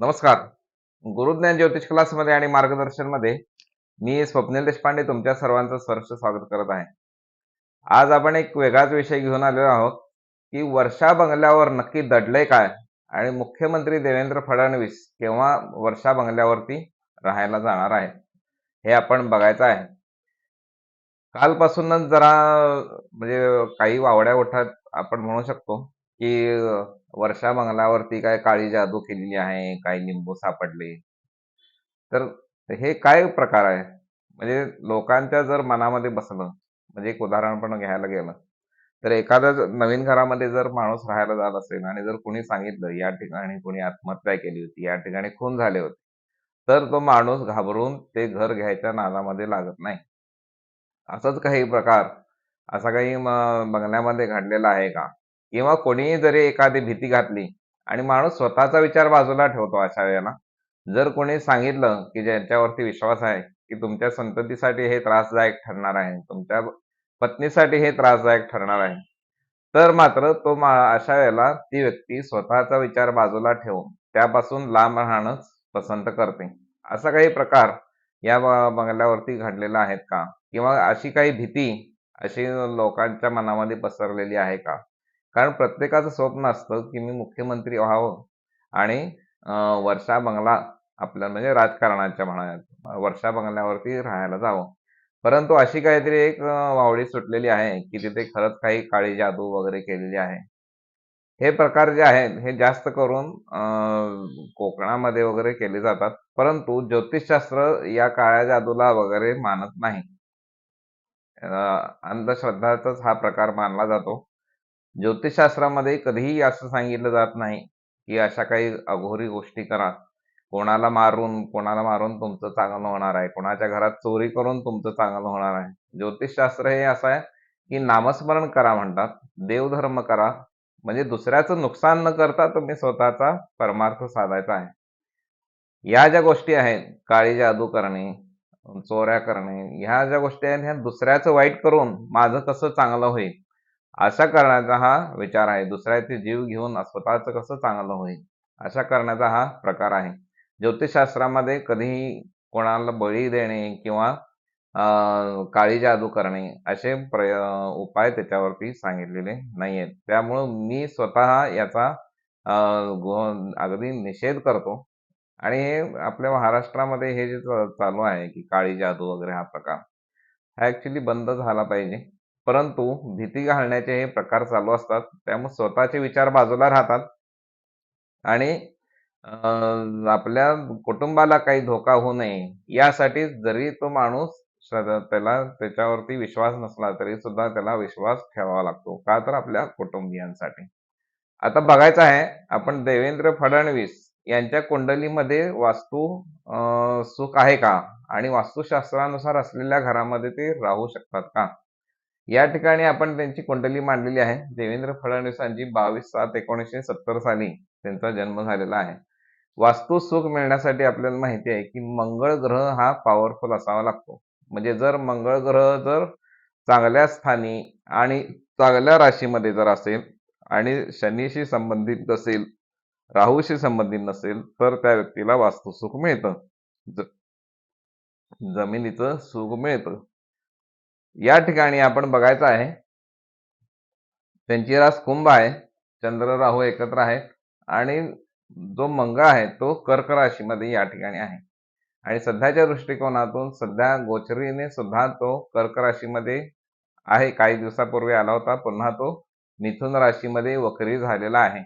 नमस्कार. गुरुज्ञान ज्योतिष क्लासमध्ये आणि मार्गदर्शनमध्ये मी स्वप्नील देशपांडे तुमच्या सर्वांचं स्पर्श स्वागत करत आहे. आज आपण एक वेगळाच विषय घेऊन आलेलो आहोत की वर्षा बंगल्यावर नक्की दडलंय काय आणि मुख्यमंत्री देवेंद्र फडणवीस केव्हा वर्षा बंगल्यावरती राहायला जाणार आहे हे आपण बघायचं आहे. कालपासूनच जरा म्हणजे काही वावड्या ओठात आपण म्हणू शकतो की वर्षा बंगल्यावरती काय काळी जादू केलेली आहे काही लिंबू सापडले. तर हे काय प्रकार आहे म्हणजे लोकांच्या जर मनामध्ये बसलं म्हणजे एक उदाहरण पण घ्यायला गेलं तर एखाद्या नवीन घरामध्ये जर माणूस राहायला जात असेल आणि जर कोणी सांगितलं या ठिकाणी कोणी आत्महत्या केली होती या ठिकाणी खून झाले होते तर तो माणूस घाबरून ते घर घ्यायच्या नादामध्ये लागत नाही. असंच काही प्रकार असा काही म- बंगल्यामध्ये घडलेला आहे का? किंवा कोणीही जरी एखादी भीती घातली आणि माणूस स्वतःचा विचार बाजूला ठेवतो अशा वेळेला जर कोणी सांगितलं की ज्यांच्यावरती विश्वास आहे की तुमच्या संततीसाठी हे त्रासदायक ठरणार आहे तुमच्या पत्नीसाठी हे त्रासदायक ठरणार आहे तर मात्र तो मा अशा वेळेला ती व्यक्ती स्वतःचा विचार बाजूला ठेवून त्यापासून लांब राहणंच पसंत करते. असा काही प्रकार या बंगल्यावरती घडलेला आहेत का? किंवा अशी काही भीती अशी लोकांच्या मनामध्ये पसरलेली आहे का? कारण प्रत्येकाचं स्वप्न असतं की मी मुख्यमंत्री व्हावं आणि वर्षा बंगला आपल्या म्हणजे राजकारणाच्या म्हणा वर्षा बंगल्यावरती राहायला जावं. परंतु अशी काहीतरी एक वावडी सुटलेली आहे की तिथे खरंच काही काळी जादू वगैरे केलेली आहे. हे प्रकार जे आहेत हे जास्त करून कोकणामध्ये वगैरे केले जातात. परंतु ज्योतिषशास्त्र या काळ्या जादूला वगैरे मानत नाही. अंधश्रद्धाचाच हा प्रकार मानला जातो. ज्योतिषशास्त्रामध्ये कधीही असं सांगितलं जात नाही की अशा काही अघोरी गोष्टी करा. कोणाला मारून कोणाला मारून तुमचं चांगलं होणार आहे. कोणाच्या घरात चोरी करून तुमचं चांगलं होणार आहे. ज्योतिषशास्त्र हे असं आहे की नामस्मरण करा म्हणतात देवधर्म करा. म्हणजे दुसऱ्याचं नुकसान न करता तुम्ही स्वतःचा परमार्थ साधायचा आहे. या ज्या गोष्टी आहेत काळी जादू करणे चोऱ्या करणे ह्या ज्या गोष्टी आहेत ह्या दुसऱ्याचं वाईट करून माझं कसं चांगलं होईल? अशा करण्याचा हा विचार आहे. दुसऱ्याचे जीव घेऊन स्वतःचं कसं चांगलं होईल? अशा करण्याचा हा प्रकार आहे. ज्योतिषशास्त्रामध्ये कधीही कोणाला बळी देणे किंवा काळी जादू करणे असे प्रय उपाय त्याच्यावरती सांगितलेले नाही आहेत त्यामुळं मी स्वतः याचा अगदी निषेध करतो. आणि हे आपल्या महाराष्ट्रामध्ये हे जे चालू आहे की काळी जादू वगैरे हा प्रकार हा ऍक्च्युली बंद झाला पाहिजे. परंतु भीती घालण्याचे हे प्रकार चालू असतात. त्यामुळे स्वतःचे विचार बाजूला राहतात. आणि आपल्या कुटुंबाला काही धोका होऊ नये यासाठी जरी तो माणूस त्याला त्याच्यावरती विश्वास नसला तरी सुद्धा त्याला विश्वास ठेवावा लागतो. का तर आपल्या कुटुंबियांसाठी. आता बघायचं आहे आपण देवेंद्र फडणवीस यांच्या कुंडलीमध्ये वास्तू सुख आहे का? आणि वास्तुशास्त्रानुसार असलेल्या घरामध्ये ते राहू शकतात का? या ठिकाणी आपण त्यांची कुंडली मांडलेली आहे. देवेंद्र फडणवीसांची बावीस सात एकोणीसशे सत्तर साली त्यांचा जन्म झालेला आहे. वास्तू सुख मिळण्यासाठी आपल्याला माहिती आहे की मंगळ ग्रह हा पॉवरफुल असावा लागतो. म्हणजे जर मंगळ ग्रह जर चांगल्या स्थानी आणि चांगल्या राशीमध्ये जर असेल आणि शनीशी संबंधित नसेल राहूशी संबंधित नसेल तर त्या व्यक्तीला वास्तुसुख मिळतं. जमिनीचं सुख मिळतं. या ठिकाणी आपण बघायचं आहे. त्यांची रास कुंभ आहे. चंद्र राहू एकत्र आहे आणि जो मंगळ आहे तो कर्क राशीमध्ये या ठिकाणी आहे. आणि सध्याच्या दृष्टिकोनातून सध्या गोचरीने सुद्धा तो कर्क राशीमध्ये आहे. काही दिवसापूर्वी आला होता पुन्हा तो मिथुन राशीमध्ये वक्री झालेला आहे.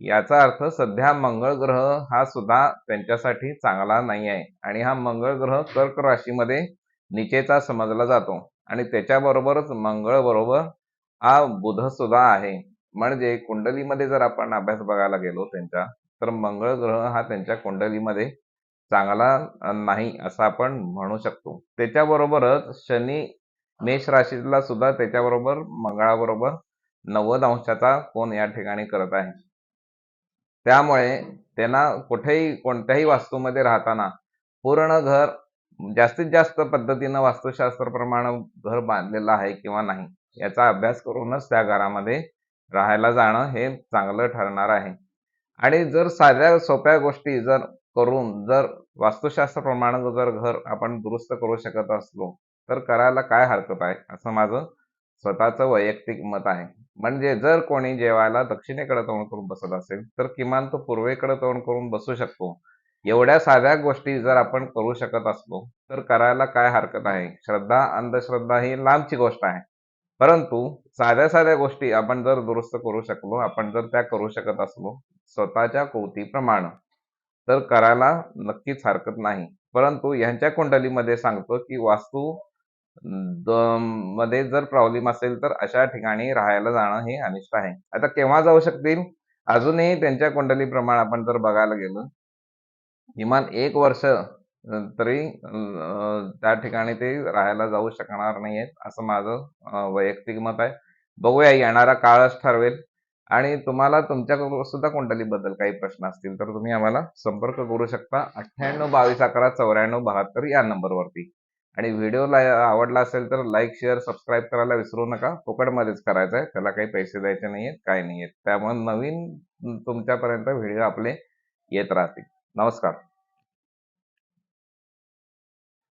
याचा अर्थ सध्या मंगळ ग्रह हा सुद्धा त्यांच्यासाठी चांगला नाही आहे. आणि हा मंगळ ग्रह कर्क राशीमध्ये निचेचा समजला जातो. आणि त्याच्याबरोबरच मंगळ बरोबर हा बुध सुद्धा आहे. म्हणजे कुंडलीमध्ये जर आपण अभ्यास बघायला गेलो त्यांच्या तर मंगळ ग्रह हा त्यांच्या कुंडलीमध्ये चांगला नाही असं आपण म्हणू शकतो. त्याच्याबरोबरच शनी मेष राशीला सुद्धा त्याच्याबरोबर मंगळाबरोबर नव्वद अंशाचा कोण या ठिकाणी करत आहे. त्यामुळे त्यांना कुठेही कोणत्याही वास्तूमध्ये राहताना पूर्ण घर जास्तीत जास्त पद्धतीनं वास्तुशास्त्राप्रमाणे घर बांधलेलं आहे किंवा नाही याचा अभ्यास करूनच त्या घरामध्ये राहायला जाणं हे चांगलं ठरणार आहे. आणि जर साध्या सोप्या गोष्टी जर करून जर वास्तुशास्त्राप्रमाणे जर घर आपण दुरुस्त करू शकत असलो तर करायला काय हरकत आहे? असं माझं स्वतःचं वैयक्तिक मत आहे. म्हणजे जर कोणी जेवायला दक्षिणेकडे तोंड करून बसत असेल तर किमान तो पूर्वेकडे तोंड करून बसू शकतो. एवढ्या साध्या गोष्टी जर आपण करू शकत असलो तर करायला काय हरकत आहे? श्रद्धा अंधश्रद्धा ही लांबची गोष्ट आहे. परंतु साध्या साध्या गोष्टी आपण जर दुरुस्त करू शकलो आपण जर त्या करू शकत असलो स्वतःच्या कोवतीप्रमाणे तर करायला नक्कीच हरकत नाही. परंतु ह्यांच्या कुंडलीमध्ये सांगतो की वास्तू द- मध्ये जर प्रॉब्लेम असेल तर अशा ठिकाणी राहायला जाणं हे अनिष्ट आहे. आता केव्हा जाऊ शकतील? अजूनही त्यांच्या कुंडलीप्रमाणे आपण जर बघायला गेलो किमान एक वर्ष तरी त्या ठिकाणी ते राहायला जाऊ शकणार नाहीयेत असं माझं वैयक्तिक मत आहे. बघूया येणारा काळच ठरवेल. आणि तुम्हाला तुमच्या सुद्धा कुंडलीबद्दल काही प्रश्न असतील तर तुम्ही आम्हाला संपर्क करू शकता. अठ्ठ्याण्णव बावीस अकरा चौऱ्याण्णव बहात्तर या नंबरवरती. आणि व्हिडिओ आवडला असेल तर लाईक शेअर सबस्क्राईब करायला विसरू नका. फुकटमध्येच करायचं आहे त्याला काही पैसे द्यायचे नाही आहेत काही आहेत त्यामुळे नवीन तुमच्यापर्यंत व्हिडिओ आपले येत राहतील. नमस्कार